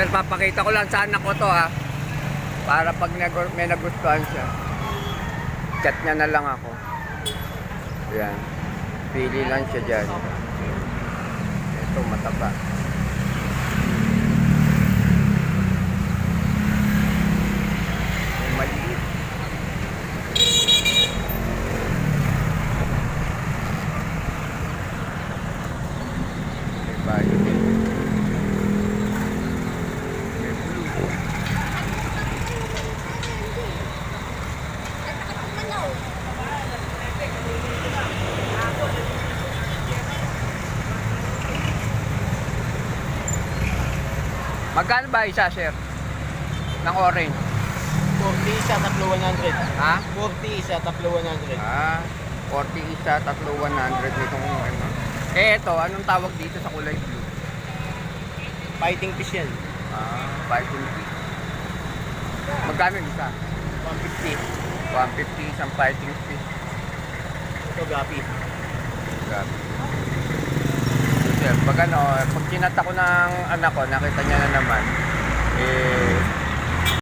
Sir, papakita ko lang sa anak ko to ha. Para pag nag- may nagustuhan siya. Chat niya na lang ako. Yan. Pili lang siya dyan. Ito, mataba. Maliit. May Magkano ba isa, sir? Ng orange? 40 isa, tatlo 100. Ha? 40 isa, tatlo 100. Ah, 40 isa, tatlo 100 nitong ano. Eh, ito, anong tawag dito sa kulay blue? Fighting fish yan. Ah, 550. Magkano yung isa? 150. 150 isang fighting fish. Ito gapi. Grabe. Sir, pag ano, pag kinata ko ng anak ko, nakita niya na naman,